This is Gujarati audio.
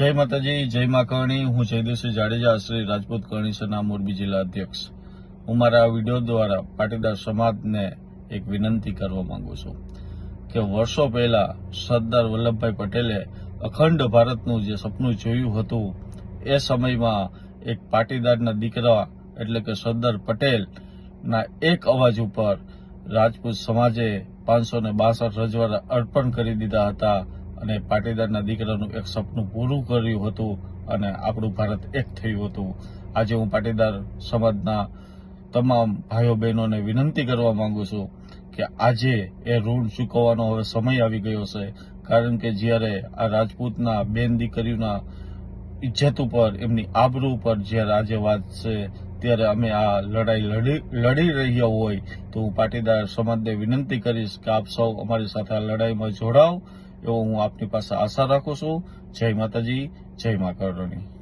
જય માતાજી, જય મા કરણી. હું જયદેવસિંહ જાડેજા શ્રી રાજપૂત કરણી સેના મોરબી જિલ્લા અધ્યક્ષ. હું મારા વીડિયો દ્વારા પાટીદાર સમાજને એક વિનંતી કરવા માંગુ છું કે વર્ષો પહેલા સરદાર વલ્લભભાઈ પટેલે અખંડ ભારતનું જે સપનું જોયું હતું, એ સમયમાં એક પાટીદારના દીકરા એટલે કે સરદાર પટેલના એક અવાજ ઉપર રાજપૂત સમાજે પાંચસો ને બાસઠ રજવાડા અર્પણ કરી દીધા હતા. અને પાટીદારના દીકરાનું એક સપનું પૂરું કર્યું હતું અને આપણું ભારત એક થયું હતું. આજે હું પાટીદાર સમાજના તમામ ભાઈઓ બહેનોને વિનંતી કરવા માંગુ છું કે આજે એ ઋણ ચૂકવવાનો હવે સમય આવી ગયો છે. કારણ કે જ્યારે આ રાજપૂતના બેન દીકરીઓના ઇજ્જત ઉપર, એમની આબરૂ ઉપર જ્યારે આજે વાત છે, ત્યારે અમે આ લડાઈ લડી લડી રહ્યા હોય, તો હું પાટીદાર સમાજને વિનંતી કરીશ કે આપ સૌ અમારી સાથે આ લડાઈમાં જોડાવ એવો હું આપની પાસે આશા રાખું છું. જય માતાજી જય મા કરણી.